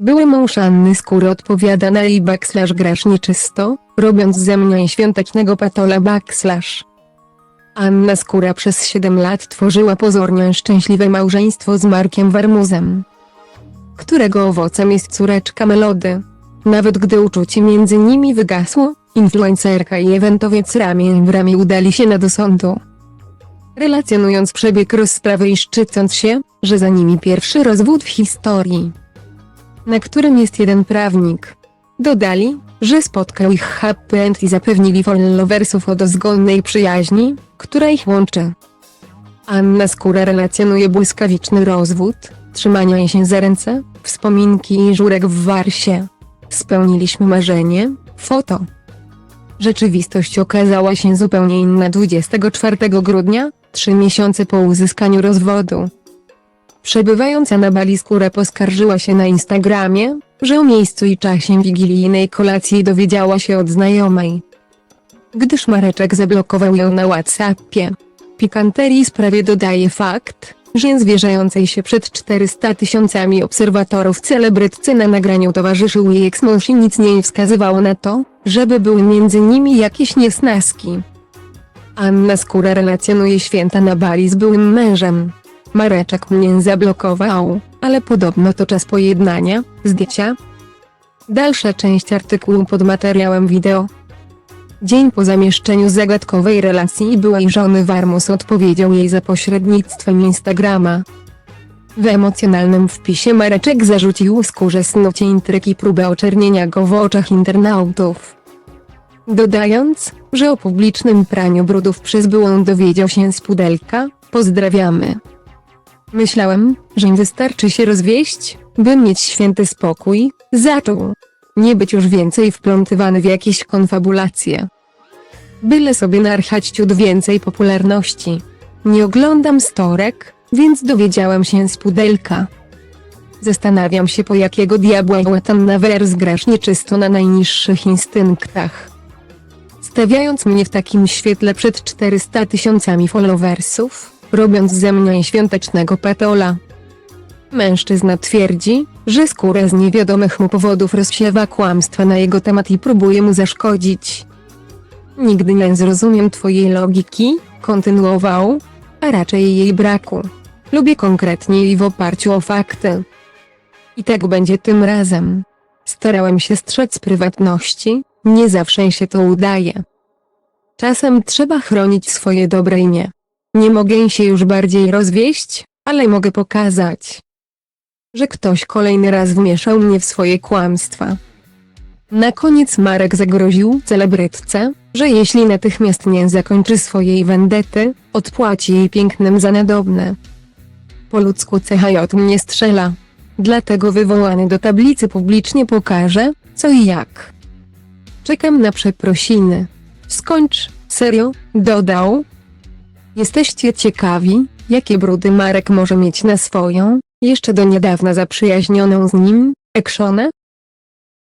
Były mąż Anny Skóry odpowiada na jej backslash grasz nieczysto, robiąc ze mnie świątecznego patola backslash. Anna Skóra przez 7 lat tworzyła pozornie szczęśliwe małżeństwo z Markiem Warmuzem, którego owocem jest córeczka Melody. Nawet gdy uczucie między nimi wygasło, influencerka i eventowiec ramię w ramię udali się na do sądu. Relacjonując przebieg rozprawy i szczycąc się, że za nimi pierwszy rozwód w historii, na którym jest jeden prawnik. Dodali, że spotkał ich happy end i zapewnili followersów o dozgonnej przyjaźni, która ich łączy. Anna Skóra relacjonuje błyskawiczny rozwód, trzymanie się za ręce, wspominki i żurek w Warsie. Spełniliśmy marzenie, foto. Rzeczywistość okazała się zupełnie inna 24 grudnia, trzy miesiące po uzyskaniu rozwodu. Przebywająca na Bali skóra poskarżyła się na Instagramie, że o miejscu i czasie wigilijnej kolacji dowiedziała się od znajomej. Gdyż Mareczek zablokował ją na Whatsappie. Pikanterii sprawie dodaje fakt, że zwierzającej się przed 400 tysiącami obserwatorów celebrytce na nagraniu towarzyszył jej eksmąż i nic nie wskazywało na to, żeby były między nimi jakieś niesnaski. Anna Skóra relacjonuje święta na Bali z byłym mężem. Mareczek mnie zablokował, ale podobno to czas pojednania, zdjęcia. Dalsza część artykułu pod materiałem wideo. Dzień po zamieszczeniu zagadkowej relacji byłej żony Warmus odpowiedział jej za pośrednictwem Instagrama. W emocjonalnym wpisie Mareczek zarzucił skórze snucie i próbę oczernienia go w oczach internautów. Dodając, że o publicznym praniu brudów przez byłą dowiedział się z pudelka, pozdrawiamy. Myślałem, że im wystarczy się rozwieść, by mieć święty spokój, zaczął. Nie być już więcej wplątywany w jakieś konfabulacje. Byle sobie narchać ciut więcej popularności. Nie oglądam storek, więc dowiedziałem się z pudelka. Zastanawiam się po jakiego diabła łatan wers grasz nieczysto na najniższych instynktach. Stawiając mnie w takim świetle przed 400 tysiącami followersów, robiąc ze mnie świątecznego patola. Mężczyzna twierdzi, że skórę z niewiadomych mu powodów rozsiewa kłamstwa na jego temat i próbuje mu zaszkodzić. Nigdy nie zrozumiem twojej logiki, kontynuował, a raczej jej braku. Lubię konkretnie i w oparciu o fakty. I tak będzie tym razem. Starałem się strzec prywatności, nie zawsze się to udaje. Czasem trzeba chronić swoje dobre imię. Nie mogę się już bardziej rozwieść, ale mogę pokazać, że ktoś kolejny raz wmieszał mnie w swoje kłamstwa. Na koniec Marek zagroził celebrytce, że jeśli natychmiast nie zakończy swojej wendety, odpłaci jej pięknym za nadobne. Po ludzku CHJ mnie strzela. Dlatego wywołany do tablicy publicznie pokaże, co i jak. Czekam na przeprosiny. Skończ, serio, dodał. Jesteście ciekawi, jakie brudy Marek może mieć na swoją, jeszcze do niedawna zaprzyjaźnioną z nim, Ekshonę?